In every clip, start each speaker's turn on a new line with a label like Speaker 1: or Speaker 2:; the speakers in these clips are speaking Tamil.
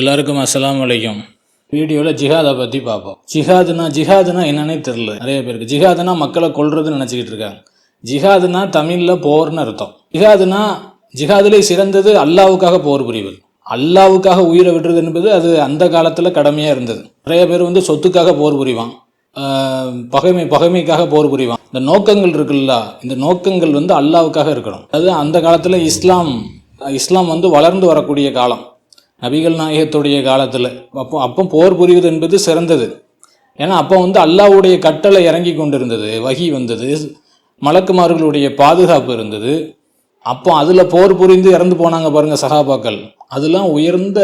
Speaker 1: எல்லாருக்கும் அஸ்லாம் வலைக்கும் வீடியோவில் ஜிஹாதை பற்றி பார்ப்போம் ஜிஹாதுனா ஜிஹாதுனா என்னன்னே தெரில நிறைய பேருக்கு. ஜிஹாதுனா மக்களை கொள்றதுன்னு நினச்சிக்கிட்டு இருக்காங்க. ஜிஹாதுனா தமிழில் போர்னு அர்த்தம். ஜிஹாதுனா ஜிஹாதிலே சிறந்தது அல்லாவுக்காக போர் புரிவது. அல்லாவுக்காக உயிரை விடுறது என்பது அது அந்த காலத்தில் கடமையாக இருந்தது. நிறைய பேர் வந்து சொத்துக்காக போர் புரிவான் பகைமை பகைமைக்காக போர் புரிவான் இந்த நோக்கங்கள் இருக்குல்ல இந்த நோக்கங்கள் வந்து அல்லாவுக்காக இருக்கணும். அது அந்த காலத்தில் இஸ்லாம் இஸ்லாம் வந்து வளர்ந்து வரக்கூடிய காலம். நபிகள் நாயகத்துடைய காலத்தில். அப்போ அப்போ போர் புரிவது என்பது சிறந்தது. ஏன்னா அப்போ வந்து அல்லாஹ்வுடைய கட்டளை இறங்கி கொண்டிருந்தது. வகி வந்தது. மலக்குமார்களுடைய பாதுகாப்பு இருந்தது. அப்போ அதில் போர் புரிந்து இறந்து போனாங்க பாருங்கள் சகாபாக்கள் அதெல்லாம் உயர்ந்த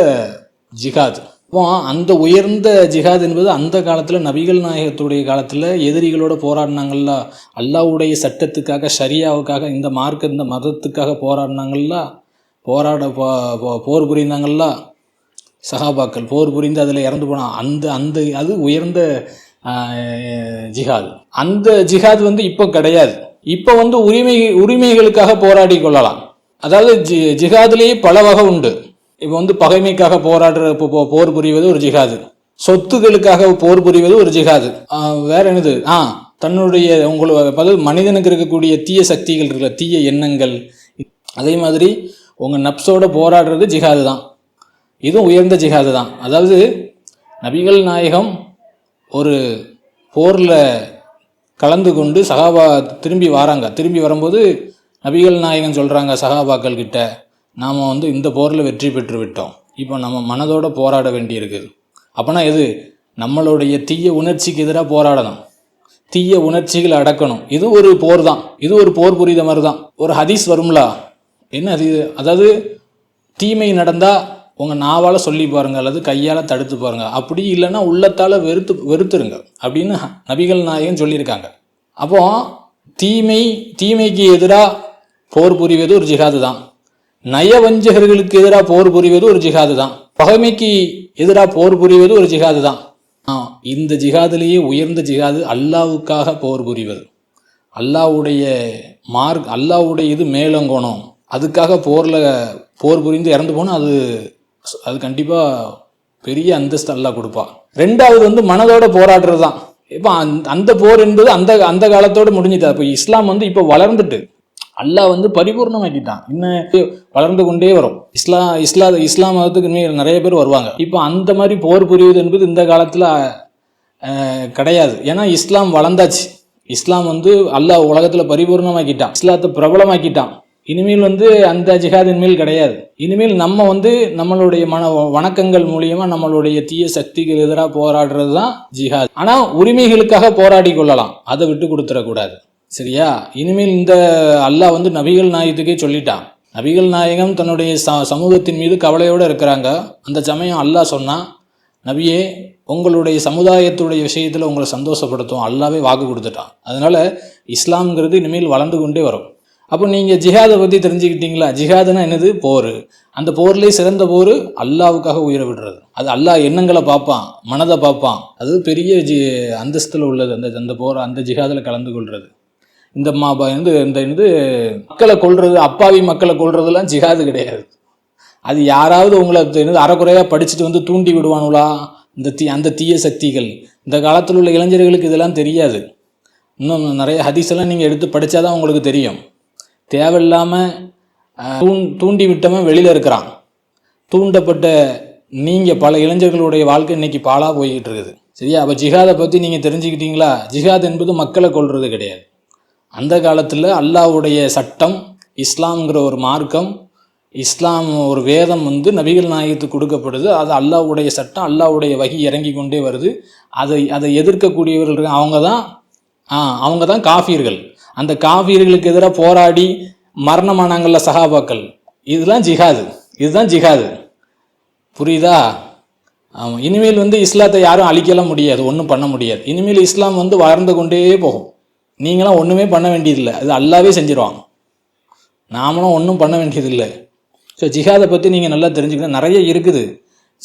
Speaker 1: ஜிகாத் அப்போ அந்த உயர்ந்த ஜிஹாத் என்பது அந்த காலத்தில் நபிகள் நாயகத்துடைய காலத்தில் எதிரிகளோட போராடினாங்கள்ல அல்லாஹ்வுடைய சட்டத்துக்காக ஷரியாவுக்காக இந்த மார்க்க இந்த மதத்துக்காக போராடினாங்கல்ல. போராட போ- போர் புரிந்தாங்கள்ல சஹாபாக்கள் போர் புரிந்து அதில் இறந்து போனால் அந்த அந்த அது உயர்ந்த ஜிஹாது ஜிஹாத். அந்த ஜிஹாத் வந்து இப்போ கிடையாது. இப்போ வந்து உரிமை உரிமைகளுக்காக போராடி கொள்ளலாம். அதாவது ஜி ஜிஹாதுலேயே பல வகை உண்டு. இப்போ வந்து பகைமைக்காக போராடுற இப்போ போர் புரிவது ஒரு ஜிஹாது. சொத்துகளுக்காக போர் புரிவது ஒரு ஜிஹாது. வேற என்னது? ஆ தன்னுடைய உங்களுக்கு அதாவது மனிதனுக்கு இருக்கக்கூடிய தீய சக்திகள் இருக்குல்ல தீய எண்ணங்கள். அதே மாதிரி உங்கள் நப்சோட போராடுறது ஜிஹாது தான். இதுவும் உயர்ந்த ஜிஹாது தான். அதாவது நபிகள் நாயகம் ஒரு போரில் கலந்து கொண்டு சகாபா திரும்பி வராங்க. திரும்பி வரும்போது நபிகள் நாயகன் சொல்கிறாங்க சகாபாக்கள் கிட்ட நாம் வந்து இந்த போரில் வெற்றி பெற்று விட்டோம். இப்போ நம்ம மனதோடு போராட வேண்டியிருக்கு. அப்போனா எது? நம்மளுடைய தீய உணர்ச்சிக்கு எதிராக போராடணும். தீய உணர்ச்சிகளை அடக்கணும். இது ஒரு போர் தான். இது ஒரு போர் புரித மாதிரி தான். ஒரு ஹதீஸ் வரும்ல? என்ன அது? அதாவது தீமை நடந்தால் உங்கள் நாவால் சொல்லி பாருங்கள் அல்லது கையால் தடுத்து பாருங்கள் அப்படி இல்லைன்னா உள்ளத்தால் வெறுத்து வெறுத்துருங்க. அப்படின்னு நபிகள் நாயகன் சொல்லியிருக்காங்க. அப்போ தீமை தீமைக்கு எதிராக போர் புரிவது ஒரு ஜிகாது தான். நயவஞ்சகர்களுக்கு எதிராக போர் புரிவது ஒரு ஜிகாது தான். பகைமைக்கு எதிராக போர் புரிவது ஒரு ஜிகாது தான். ஆ, இந்த ஜிகாதுலேயே உயர்ந்த ஜிகாது அல்லாவுக்காக போர் புரிவது. அல்லாவுடைய மார்க் அல்லாவுடைய இது மேலங்கோணம். அதுக்காக போரில் போர் புரிந்து இறந்து போனால் அது அது கண்டிப்பாக பெரிய அந்தஸ்து அல்லா கொடுப்பா. ரெண்டாவது வந்து மனதோட போராடுறது தான். இப்போ அந்த அந்த போர் என்பது அந்த அந்த காலத்தோடு முடிஞ்சுது. இப்போ இஸ்லாம் வந்து இப்போ வளர்ந்துட்டு அல்லாஹ் வந்து பரிபூர்ணமாக்கிட்டான். இன்னும் வளர்ந்து கொண்டே வரும். இஸ்லாம் இஸ்லா இஸ்லாம் மதத்துக்கு நிறைய பேர் வருவாங்க. இப்போ அந்த மாதிரி போர் புரிவது என்பது இந்த காலத்தில் கிடையாது. ஏன்னா இஸ்லாம் வளர்ந்தாச்சு. இஸ்லாம் வந்து அல்லாஹ் உலகத்தில் பரிபூர்ணமாக்கிட்டான். இஸ்லாத்தை பிரபலமாக்கிட்டான். இனிமேல் வந்து அந்த ஜிஹாதின் மேல் கிடையாது. இனிமேல் நம்ம வந்து நம்மளுடைய மன வணக்கங்கள் மூலியமா நம்மளுடைய தீய சக்திகள் எதிராக போராடுறது தான் ஜிஹாத். ஆனால் உரிமைகளுக்காக போராடி கொள்ளலாம். அதை விட்டு கொடுத்துடக்கூடாது சரியா? இனிமேல் இந்த அல்லாஹ் வந்து நபிகள் நாயகத்துக்கே சொல்லிட்டான். நபிகள் நாயகம் தன்னுடைய ச சமூகத்தின் மீது கவலையோடு இருக்கிறாங்க. அந்த சமயம் அல்லாஹ் சொன்னான் நபியே உங்களுடைய சமுதாயத்துடைய விஷயத்தில் உங்களை சந்தோஷப்படுத்தும் அல்லாவே வாக்கு கொடுத்துட்டான். அதனால இஸ்லாம்ங்கிறது இனிமேல் வளர்ந்து கொண்டே வரும். அப்போ நீங்கள் ஜிஹாதை பற்றி தெரிஞ்சுக்கிட்டீங்களா? ஜிஹாதுனா என்னது? போர். அந்த போர்லேயே சிறந்த போர் அல்லாவுக்காக உயிரை விடுறது. அது அல்லாஹ் எண்ணங்களை பார்ப்பான் மனதை பார்ப்பான். அது பெரிய ஜி அந்தஸ்தில் உள்ளது. அந்த அந்த போர் அந்த ஜிஹாதில் கலந்து கொள்வது இந்த மா வந்து இந்த இது மக்களை கொள்வது அப்பாவி மக்களை கொல்றதுலாம் ஜிஹாது கிடையாது. அது யாராவது உங்களை என்னது அறக்குறையாக படிச்சுட்டு வந்து தூண்டி விடுவானுங்களா இந்த தீ அந்த தீய சக்திகள். இந்த காலத்தில் உள்ள இளைஞர்களுக்கு இதெல்லாம் தெரியாது. இன்னும் நிறைய ஹதீஸ் எல்லாம் நீங்கள் எடுத்து படித்தாதான் உங்களுக்கு தெரியும். தேவையில்லாமல் தூண் தூண்டி விட்டவன் வெளியில் இருக்கிறான். தூண்டப்பட்ட நீங்கள் பல இளைஞர்களுடைய வாழ்க்கை இன்னைக்கு பாலாக போய்கிட்டு இருக்குது. சரியா? அப்போ ஜிஹாதை பற்றி நீங்கள் தெரிஞ்சுக்கிட்டீங்களா? ஜிஹாத் என்பது மக்களை கொள்வது கிடையாது. அந்த காலத்தில் அல்லாஹ்வுடைய சட்டம் இஸ்லாம்ங்கிற ஒரு மார்க்கம் இஸ்லாம் ஒரு வேதம் வந்து நபிகள் நாயகத்துக்கு கொடுக்கப்படுது. அது அல்லாஹ்வுடைய சட்டம் அல்லாவுடைய வகி இறங்கி கொண்டே வருது. அதை அதை எதிர்க்கக்கூடியவர்கள் அவங்க தான் ஆ அவங்க தான் காஃபியர்கள் அந்த காவிரிகளுக்கு எதிராக போராடி மரணமானாங்கள்ல சகாபாக்கள் இதெல்லாம் ஜிஹாது. இதுதான் ஜிஹாது. புரியுதா? ஆமாம் இனிமேல் வந்து இஸ்லாத்தை யாரும் அழிக்கலாம் முடியாது. ஒன்றும் பண்ண முடியாது. இனிமேல் இஸ்லாம் வந்து வளர்ந்து கொண்டே போகும். நீங்களாம் ஒன்றுமே பண்ண வேண்டியதில்லை. அது அல்லாவே செஞ்சிருவாங்க. நாமளும் ஒன்றும் பண்ண வேண்டியதில்லை. ஸோ ஜிஹாதை பற்றி நீங்கள் நல்லா தெரிஞ்சுக்கணும். நிறைய இருக்குது.